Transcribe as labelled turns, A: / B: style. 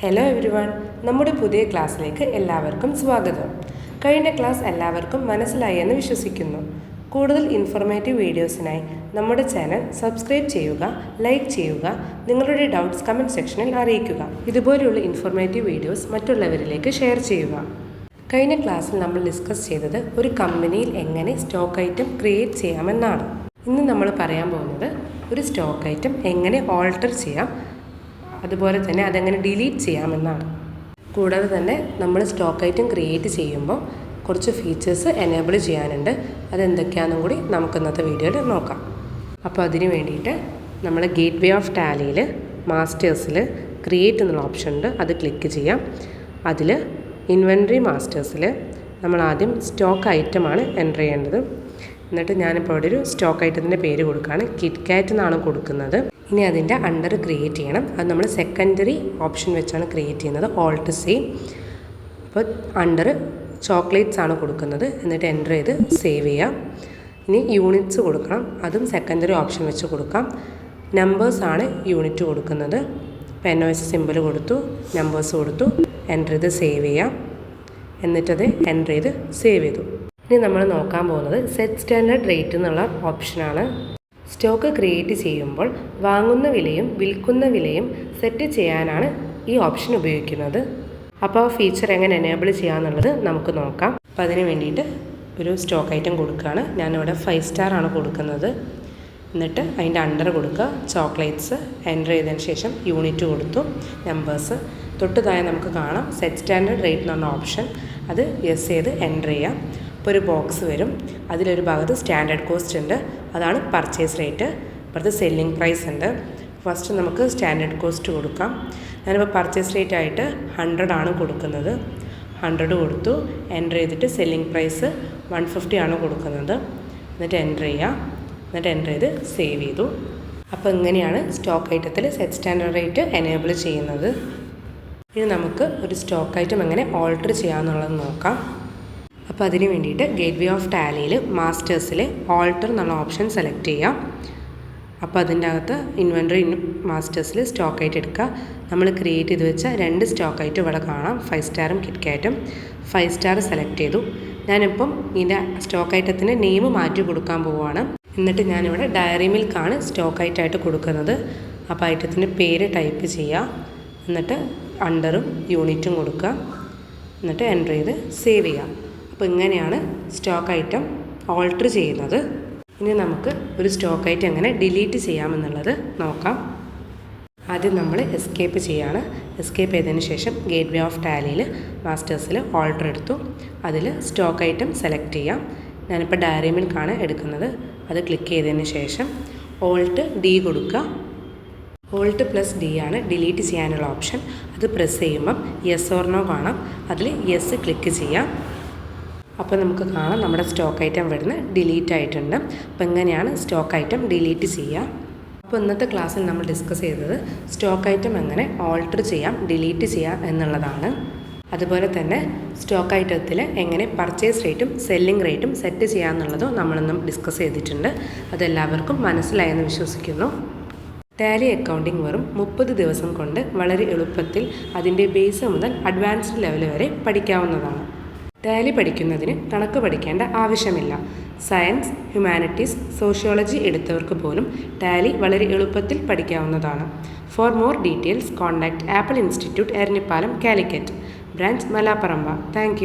A: Hello everyone നമ്മുടെ പുതിയ ക്ലാസ്സിലേക്ക് എല്ലാവർക്കും സ്വാഗതം. കഴിഞ്ഞ ക്ലാസ് എല്ലാവർക്കും മനസ്സിലായി എന്ന് വിശ്വസിക്കുന്നു. കൂടുതൽ ഇൻഫോർമേറ്റീവ് വീഡിയോസിനായി നമ്മുടെ ചാനൽ സബ്സ്ക്രൈബ് ചെയ്യുക ലൈക്ക് ചെയ്യുക നിങ്ങളുടെ ഡൗട്ട്സ് കമന്റ് സെക്ഷനിൽ അറിയിക്കുക. ഇതുപോലെയുള്ള ഇൻഫോർമേറ്റീവ് വീഡിയോസ് മറ്റുള്ളവരിലേക്ക് ഷെയർ ചെയ്യുക. കഴിഞ്ഞ ക്ലാസ്സിൽ നമ്മൾ ഡിസ്കസ് ചെയ്തത് ഒരു കമ്പനിയിൽ എങ്ങനെ സ്റ്റോക്ക് ഐറ്റം ക്രിയേറ്റ് ചെയ്യാമെന്നാണ്. ഇന്ന് നമ്മൾ പറയാൻ പോകുന്നത് ഒരു സ്റ്റോക്ക് ഐറ്റം എങ്ങനെ ഓൾട്ടർ ചെയ്യാം അതുപോലെ തന്നെ അതെങ്ങനെ ഡിലീറ്റ് ചെയ്യാമെന്നാണ്. കൂടാതെ തന്നെ നമ്മൾ സ്റ്റോക്ക് ഐറ്റം ക്രിയേറ്റ് ചെയ്യുമ്പോൾ കുറച്ച് ഫീച്ചേഴ്സ് എനേബിൾ ചെയ്യാനുണ്ട്. അതെന്തൊക്കെയാണെന്നും കൂടി നമുക്ക് ഇന്നത്തെ വീഡിയോയിൽ നോക്കാം. അപ്പോൾ അതിന് വേണ്ടിയിട്ട് നമ്മൾ ഗേറ്റ് വേ ഓഫ് ടാലിയിൽ മാസ്റ്റേഴ്സിൽ ക്രിയേറ്റ് എന്നുള്ള ഓപ്ഷൻ ഉണ്ട്. അത് ക്ലിക്ക് ചെയ്യാം. അതിൽ ഇൻവെൻട്രി മാസ്റ്റേഴ്സിൽ നമ്മൾ ആദ്യം സ്റ്റോക്ക് ഐറ്റമാണ് എന്റർ ചെയ്യേണ്ടത്. എന്നിട്ട് ഞാനിപ്പോൾ അവിടെ ഒരു സ്റ്റോക്ക് ഐറ്റത്തിന്റെ പേര് കൊടുക്കുകയാണ്. കിറ്റ് കാറ്റ് എന്നാണ് കൊടുക്കുന്നത്. ഇനി അതിന്റെ അണ്ടർ ക്രിയേറ്റ് ചെയ്യണം. അത് നമ്മൾ സെക്കൻഡറി ഓപ്ഷൻ വെച്ചാണ് ക്രിയേറ്റ് ചെയ്യുന്നത്. ഓൾട്ട് സി അപ്പോൾ അണ്ടർ ചോക്ലേറ്റ്സ് ആണ് കൊടുക്കുന്നത്. എന്നിട്ട് എന്റർ ചെയ്ത് സേവ് ചെയ്യാം. ഇനി യൂണിറ്റ്സ് കൊടുക്കണം. അതും സെക്കൻഡറി ഓപ്ഷൻ വെച്ച് കൊടുക്കാം. നമ്പേഴ്സ് ആണ് യൂണിറ്റ് കൊടുക്കുന്നത്. പെനോയ്സ് സിമ്പിൾ കൊടുത്തു. നമ്പേഴ്സ് കൊടുത്തു. എന്റർ ചെയ്ത് സേവ് ചെയ്യാം. എന്നിട്ടത് എന്റർ ചെയ്ത് സേവ് ചെയ്തു. ഇനി നമ്മൾ നോക്കാൻ പോകുന്നത് സെറ്റ് സ്റ്റാൻഡേർഡ് റേറ്റ് എന്നുള്ള ഓപ്ഷനാണ് സ്റ്റോക്ക് ക്രിയേറ്റ് ചെയ്യുമ്പോൾ വാങ്ങുന്ന വിലയും വിൽക്കുന്ന വിലയും സെറ്റ് ചെയ്യാനാണ് ഈ ഓപ്ഷൻ ഉപയോഗിക്കുന്നത്. അപ്പോൾ ആ ഫീച്ചർ എങ്ങനെ എനേബിൾ ചെയ്യാമെന്നുള്ളത് നമുക്ക് നോക്കാം. അപ്പോൾ അതിന് വേണ്ടിയിട്ട് ഒരു സ്റ്റോക്ക് ഐറ്റം കൊടുക്കുകയാണ്. ഞാനിവിടെ ഫൈവ് സ്റ്റാർ ആണ് കൊടുക്കുന്നത്. എന്നിട്ട് അതിന്റെ അണ്ടർ കൊടുക്കുക. ചോക്ലേറ്റ്സ് എന്റർ ചെയ്തതിന് ശേഷം യൂണിറ്റ് കൊടുത്തു. നമ്പേഴ്സ് തൊട്ട് താഴെ നമുക്ക് കാണാം. സെറ്റ് സ്റ്റാൻഡേർഡ് റേറ്റ് എന്ന് പറഞ്ഞ ഓപ്ഷൻ അത് യെസ് ചെയ്ത് എന്റർ ചെയ്യാം. ഇപ്പോൾ ഒരു ബോക്സ് വരും. അതിലൊരു ഭാഗത്ത് സ്റ്റാൻഡേർഡ് കോസ്റ്റ് ഉണ്ട്. അതാണ് പർച്ചേസ് റേറ്റ്. ഇപ്പുറത്ത് സെല്ലിംഗ് പ്രൈസ് ഉണ്ട്. ഫസ്റ്റ് നമുക്ക് സ്റ്റാൻഡേർഡ് കോസ്റ്റ് കൊടുക്കാം. ഞാനിപ്പോൾ പർച്ചേസ് റേറ്റ് ആയിട്ട് ഹൺഡ്രഡ് ആണ് കൊടുക്കുന്നത്. ഹൺഡ്രഡ് കൊടുത്തു. എന്റർ ചെയ്തിട്ട് സെല്ലിംഗ് പ്രൈസ് വൺ ഫിഫ്റ്റി ആണ് കൊടുക്കുന്നത്. എന്നിട്ട് എന്റർ ചെയ്യുക എന്നിട്ട് എന്റർ ചെയ്ത് സേവ് ചെയ്തു. അപ്പോൾ ഇങ്ങനെയാണ് സ്റ്റോക്ക് ഐറ്റത്തിൽ സെറ്റ് സ്റ്റാൻഡേർഡ് റേറ്റ് എനേബിൾ ചെയ്യുന്നത്. ഇനി നമുക്ക് ഒരു സ്റ്റോക്ക് ഐറ്റം എങ്ങനെ ഓൾട്ടർ ചെയ്യാമെന്നുള്ളത് നോക്കാം. അപ്പോൾ അതിന് വേണ്ടിയിട്ട് ഗേറ്റ് വേ ഓഫ് ടാലിയിൽ മാസ്റ്റേഴ്സിൽ ഓൾട്ടർ എന്നുള്ള ഓപ്ഷൻ സെലക്ട് ചെയ്യാം. അപ്പോൾ അതിന്റെ അകത്ത് ഇൻവെൻട്രി മാസ്റ്റേഴ്സിൽ സ്റ്റോക്ക് ആയിട്ട് എടുക്കുക. നമ്മൾ ക്രിയേറ്റ് ചെയ്ത് വെച്ച രണ്ട് സ്റ്റോക്ക് ആയിട്ട് ഇവിടെ കാണാം. ഫൈവ് സ്റ്റാറും കിറ്റ്കാറ്റും ഫൈവ് സ്റ്റാർ സെലക്ട് ചെയ്തു. ഞാനിപ്പം ഇതിന്റെ സ്റ്റോക്ക് ഐറ്റത്തിന്റെ നെയിം മാറ്റി കൊടുക്കാൻ പോവുകയാണ് എന്നിട്ട് ഞാനിവിടെ ഡയറി മിൽക്കാണ് സ്റ്റോക്ക് ഐറ്റമായിട്ട് കൊടുക്കുന്നത്. അപ്പോൾ ഐറ്റത്തിന്റെ പേര് ടൈപ്പ് ചെയ്യുക. എന്നിട്ട് അണ്ടറും യൂണിറ്റും കൊടുക്കുക. എന്നിട്ട് എന്റർ ചെയ്ത് സേവ് ചെയ്യാം അപ്പോൾ ഇങ്ങനെയാണ് സ്റ്റോക്ക് ഐറ്റം ഓൾട്ടർ ചെയ്യുന്നത്. ഇനി നമുക്ക് ഒരു സ്റ്റോക്ക് ഐറ്റം എങ്ങനെ ഡിലീറ്റ് ചെയ്യാമെന്നുള്ളത് നോക്കാം. ആദ്യം നമ്മൾ എസ്കേപ്പ് ചെയ്യാണ്. എസ്കേപ്പ് ചെയ്തതിന് ശേഷം ഗേറ്റ് വേ ഓഫ് ടാലിയിൽ മാസ്റ്റേഴ്സിൽ ഓൾട്ടർ എടുത്തു. അതിൽ സ്റ്റോക്ക് ഐറ്റം സെലക്ട് ചെയ്യാം. ഞാനിപ്പോൾ ഡയറി മിൽക്കാണ് എടുക്കുന്നത്. അത് ക്ലിക്ക് ചെയ്തതിന് ശേഷം ഓൾട്ട് ഡി കൊടുക്കുക. ഓൾട്ട് പ്ലസ് ഡി ആണ് ഡിലീറ്റ് ചെയ്യാനുള്ള ഓപ്ഷൻ. അത് പ്രസ് ചെയ്യുമ്പം യെസ് ഓർണോ കാണാം. അതിൽ യെസ് ക്ലിക്ക് ചെയ്യാം. അപ്പോൾ നമുക്ക് കാണാം നമ്മുടെ സ്റ്റോക്ക് ഐറ്റം വരുന്ന ഡിലീറ്റ് ആയിട്ടുണ്ട്. അപ്പോൾ എങ്ങനെയാണ് സ്റ്റോക്ക് ഐറ്റം ഡിലീറ്റ് ചെയ്യുക അപ്പോൾ ഇന്നത്തെ ക്ലാസ്സിൽ നമ്മൾ ഡിസ്കസ് ചെയ്തത് സ്റ്റോക്ക് ഐറ്റം എങ്ങനെ ഓൾട്ടർ ചെയ്യാം ഡിലീറ്റ് ചെയ്യാം എന്നുള്ളതാണ്. അതുപോലെ തന്നെ സ്റ്റോക്ക് ഐറ്റത്തിൽ എങ്ങനെ പർച്ചേസ് റേറ്റും സെല്ലിംഗ് റേറ്റും സെറ്റ് ചെയ്യാമെന്നുള്ളതും നമ്മളിന്നും ഡിസ്കസ് ചെയ്തിട്ടുണ്ട്. അതെല്ലാവർക്കും മനസ്സിലായെന്ന് വിശ്വസിക്കുന്നു. ടാലി അക്കൗണ്ടിംഗ് വെറും മുപ്പത് ദിവസം കൊണ്ട് വളരെ എളുപ്പത്തിൽ അതിന്റെ ബേസ് മുതൽ അഡ്വാൻസ്ഡ് ലെവൽ വരെ പഠിക്കാവുന്നതാണ്. ടാലി പഠിക്കുന്നതിന് കണക്ക് പഠിക്കേണ്ട ആവശ്യമില്ല. സയൻസ് ഹ്യൂമാനിറ്റീസ് സോഷ്യോളജി എടുത്തവർക്ക് പോലും ടാലി വളരെ എളുപ്പത്തിൽ പഠിക്കാവുന്നതാണ്. For more details contact Apple institute Eranjipalam Calicut branch Malaparamba thank